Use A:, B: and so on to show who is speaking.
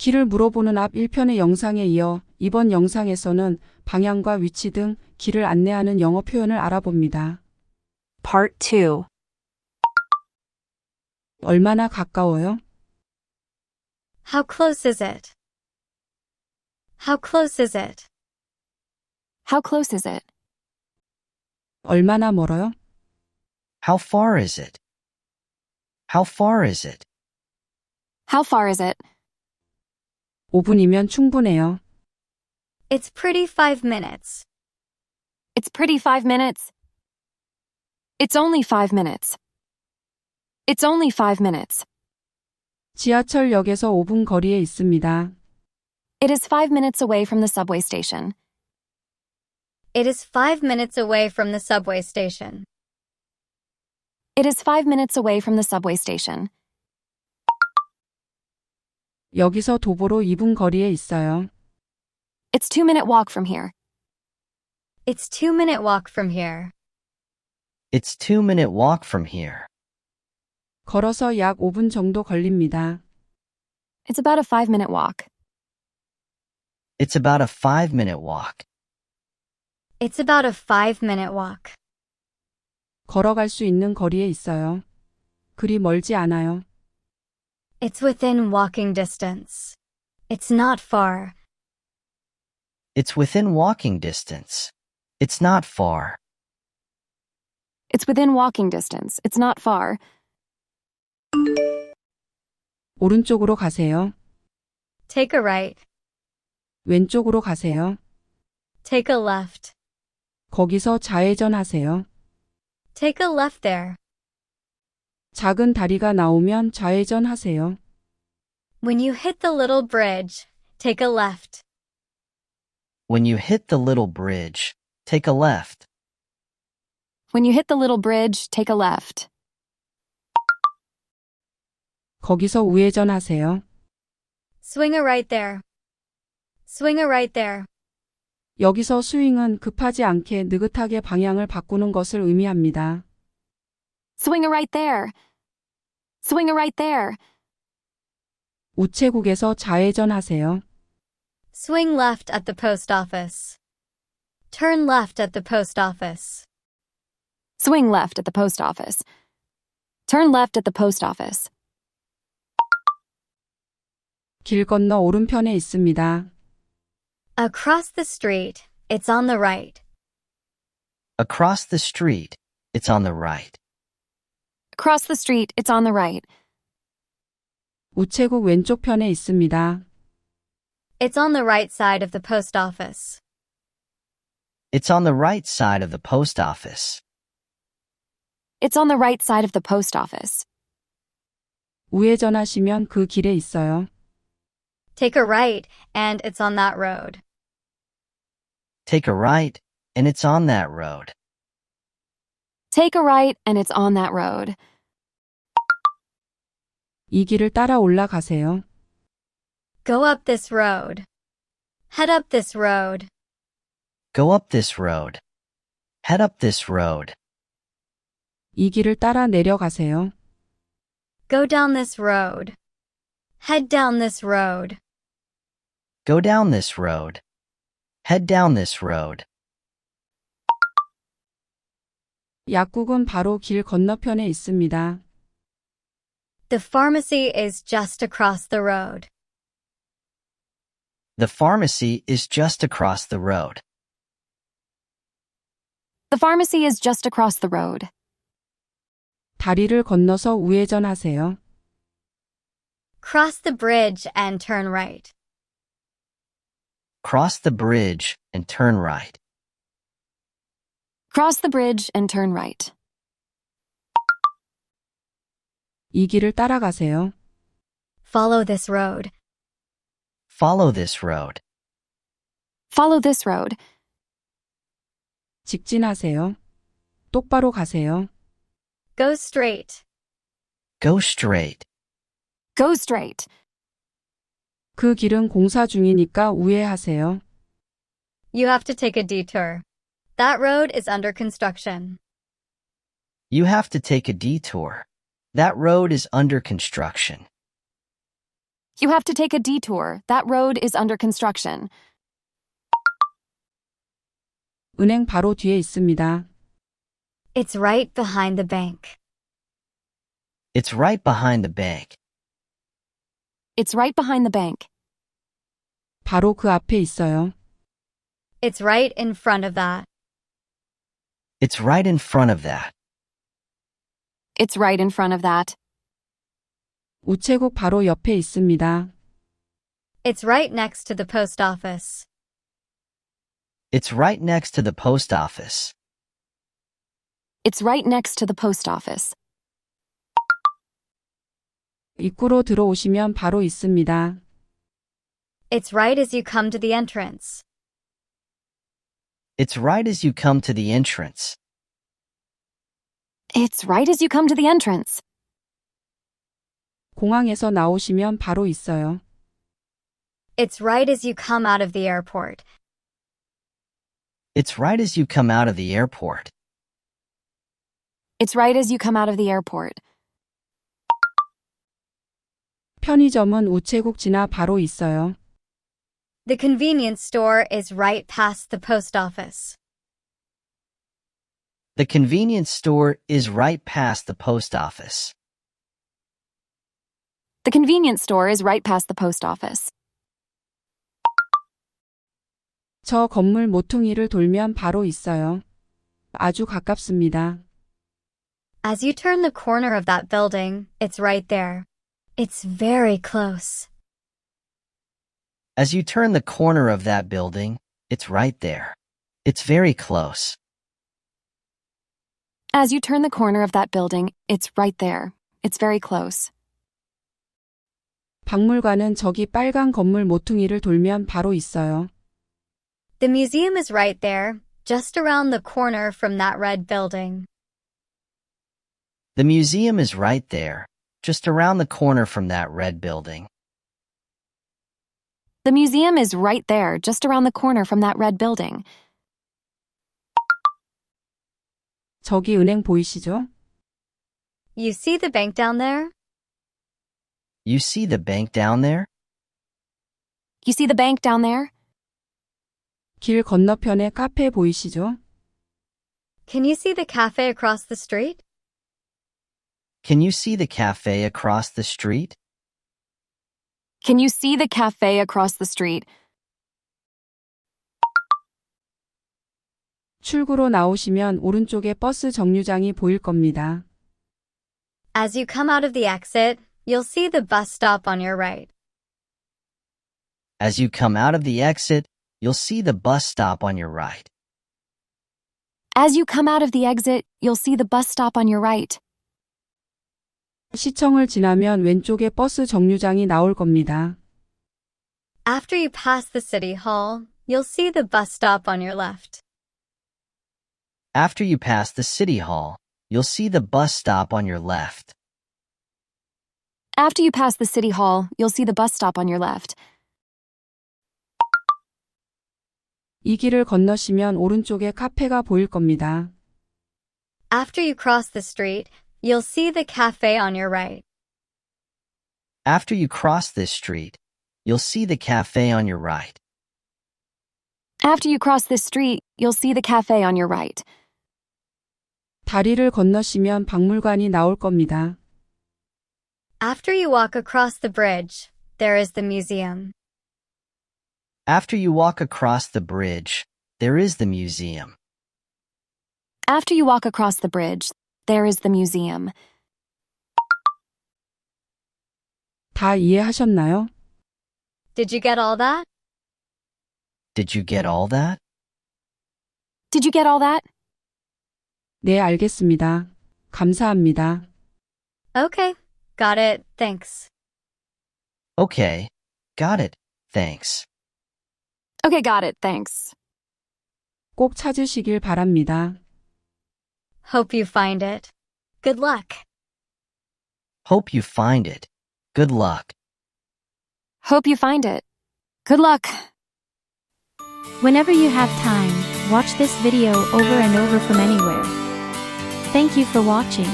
A: 길을 물어보는 앞 1편의 영상에 이어 이번 영상에서는 방향과 위치 등 길을 안내하는 영어 표현을 알아봅니다.
B: Part 2.
A: 얼마나 가까워요?
C: How close is it? How close is it?
B: How close is it?
A: 얼마나 멀어요?
D: How far is it? How far is it?
B: How far is it?
A: 5분이면 충분해요.
C: It's pretty five minutes.
B: It's pretty five minutes. It's only five minutes. It's only five minutes.
A: 지하철역에서 5분 거리에 있습니다.
B: It is five minutes away from the subway station.
C: It is five minutes away from the subway station.
B: It is five minutes away from the subway station.
A: 여기서 도보로 2분 거리에 있어요.
B: It's two minute walk from here.
C: It's two minute walk from here.
D: It's two minute walk from here.
A: 걸어서 약 5분 정도 걸립니다.
B: It's about a five minute walk.
D: It's about a five minute walk.
C: It's about a five minute walk.
A: 걸어갈 수 있는 거리에 있어요. 그리 멀지 않아요.
C: It's within walking distance. It's not far.
D: It's within walking distance. It's not far.
B: It's within walking distance. It's not far.
A: 오른쪽으로 가세요.
C: Take a right.
A: 왼쪽으로 가세요.
C: Take a left.
A: 거기서 좌회전하세요.
C: Take a left there.
A: 작은 다리가 나오면 좌회전하세요.
C: When you hit the little bridge, take a left.
D: When you hit the little bridge, take a left.
B: When you hit the little bridge, take a left.
A: 거기서 우회전하세요.
C: Swing a right there. Swing a right there.
A: 여기서 스윙은 급하지 않게 느긋하게 방향을 바꾸는 것을 의미합니다.
B: Swing a right there. Swing a right there.
A: 우체국에서 좌회전하세요.
C: Swing left at the post office. Turn left at the post office.
B: Swing left at the post office. Turn left at the post office.
A: 길 건너 오른편에 있습니다.
C: Across the street, it's on the right.
D: Across the street, it's on the right.
B: Across the street, it's on the right.
A: 우체국 왼쪽 편에 있습니다.
C: It's on the right side of the post office.
D: It's on the right side of the post office.
B: It's on the right side of the post office.
A: 우회전하시면 그 길에 있어요.
C: Take a right, and it's on that road.
D: Take a right, and it's on that road.
B: Take a right, and it's on that road.
A: 이 길을 따라 올라가세요.
C: Go up this road. Head up this road.
D: Go up this road. Head up this road.
A: 이 길을 따라 내려가세요.
C: Go down this road. Head down this road.
D: Go down this road. Head down this road.
A: 약국은 바로 길 건너편에 있습니다.
C: The pharmacy is just across the road.
D: The pharmacy is just across the road.
B: The pharmacy is just across the road.
A: 다리를 건너서 우회전하세요.
C: Cross the bridge and turn right.
D: Cross the bridge and turn right.
B: Cross the bridge and turn right.
A: 이 길을 따라가세요.
C: Follow this road.
D: Follow this road.
B: Follow this road.
A: 직진하세요. 똑바로 가세요.
C: Go straight.
D: Go straight.
B: Go straight.
A: 그 길은 공사 중이니까 우회하세요.
C: You have to take a detour. That road is under construction.
D: You have to take a detour. That road is under construction.
B: You have to take a detour. That road is under construction.
A: 은행 바로 뒤에 있습니다.
C: It's right behind the bank.
D: It's right behind the bank.
B: It's right behind the bank.
A: 바로 그 앞에 있어요.
C: It's right in front of that.
D: It's right in front of that.
B: It's right in front of that.
A: 우체국 바로 옆에 있습니다.
C: It's right next to the post office.
D: It's right next to the post office.
B: It's right next to the post office.
A: 입구로 들어오시면 바로 있습니다.
C: It's right as you come to the entrance.
D: It's right as you come to the entrance.
B: It's right as you come to the entrance.
A: 공항에서 나오시면 바로 있어요.
C: It's right as you come out of the airport.
D: It's right as you come out of the airport.
B: It's right as you come out of the airport.
A: 편의점은 우체국 지나 바로 있어요.
C: The convenience store is right past the post office.
D: The convenience store is right past the post office.
B: The convenience store is right past the post office.
A: 저 건물 모퉁이를 돌면 바로 있어요. 아주 가깝습니다.
C: As you turn the corner of that building, it's right there. It's very close.
D: As you turn the corner of that building, it's right there. It's very close.
B: As you turn the corner of that building, it's right there. It's very close.
A: 박물관은 저기 빨간 건물 모퉁이를 돌면 바로 있어요.
C: The museum is right there, just around the corner from that red building.
D: The museum is right there, just around the corner from that red building.
B: The museum is right there, just around the corner from that red building.
A: 저기 은행 보이시죠?
C: You see the bank down there?
D: You see the bank down there?
B: You see the bank down there?
A: 길 건너편에 카페 보이시죠?
C: Can you see the cafe across the street?
D: Can you see the cafe across the street?
B: Can you see the cafe across the street?
A: 출구로 나오시면 오른쪽에 버스 정류장이 보일 겁니다.
C: As you come out of the exit, you'll see the bus stop on your right.
D: As you come out of the exit, you'll see the bus stop on your right.
B: As you come out of the exit, you'll see the bus stop on your right.
A: 시청을 지나면 왼쪽에 버스 정류장이 나올 겁니다.
C: After you pass the city hall, you'll see the bus stop on your left.
D: After you pass the city hall, you'll see the bus stop on your left.
B: After you pass the city hall, you'll see the bus stop on your left.
A: 이 길을 건너시면 오른쪽에 카페가 보일 겁니다.
C: After you cross the street, you'll see the cafe on your right.
D: After you cross this street, you'll see the cafe on your right.
B: After you cross this street, you'll see the cafe on your right.
A: 다리를 건너시면 박물관이 나올 겁니다.
C: After you walk across the bridge, there is the museum.
D: After you walk across the bridge, there is the museum.
B: After you walk across the bridge, there is the museum.
A: 다 이해하셨나요?
C: Did you get all that?
D: Did you get all that?
B: Did you get all that?
A: 네, 알겠습니다. 감사합니다.
C: Okay, got it, thanks.
D: Okay. Got it. Thanks.
B: Okay, got it, thanks.
A: 꼭 찾으시길 바랍니다.
C: Hope you find it. Good luck.
D: Hope you find it. Good luck.
B: Hope you find it. Good luck.
E: Whenever you have time, watch this video over and over from anywhere. Thank you for watching.